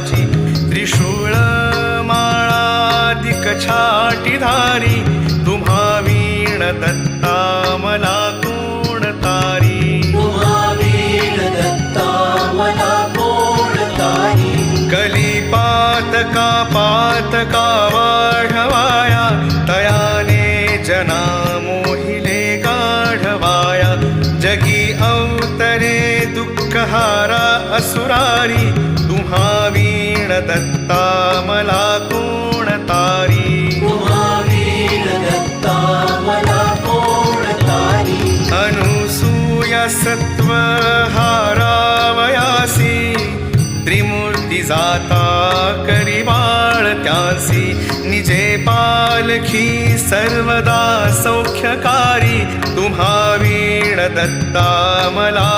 माझी त्रिशूळ माळादिक छाटीधारी तुम्हा वीण दत्ता मला कोण तारी. तुम्हावीण दत्ता मला कोण तारी. कलिपात का पात का वाढवाया तयाने जना मोहिले गाढवाया. जगी अवतरे दुःखहारा असुरारी तुम्हा वीण दत्ता मला कोण तारी तुम्हावीण दत्ता मला कोण तारी अनुसूया सत्व हारावयासी त्रिमूर्ती जाता करी बाळ त्यासी निजे पालखी सर्वदा सौख्यकारी। तुम्हा वीण दत्ता मला